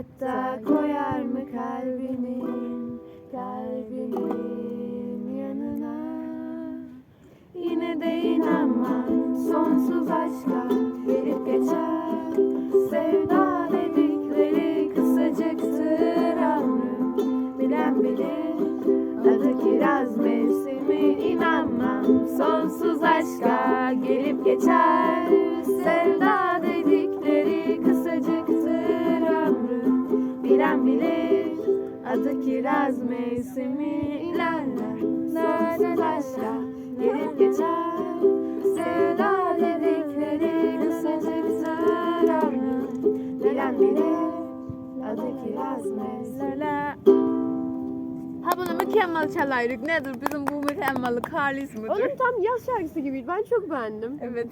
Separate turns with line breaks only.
Hatta koyar mı kalbini? Kalbimin yanına. Yine de inanma Sonsuz aşka Gelip geçer. Sevda dedikleri Kısacıktır ömrüm. Bilen bilir Adı kiraz mevsimi. İnanmam Sonsuz aşka Gelip geçer. Bilen bilir adı kiraz mevsimi ilerler Sonsuz aşka gelip geçer Sevda dedikleri kısacıktır ömrüm Bilen bilir adı kiraz mevsimi
Ha bunu mükemmel çalaydık. Nedir bizim bu mükemmellik halis midir?
Onun tam yaz şarkısı gibiydi. Ben çok beğendim.
Evet.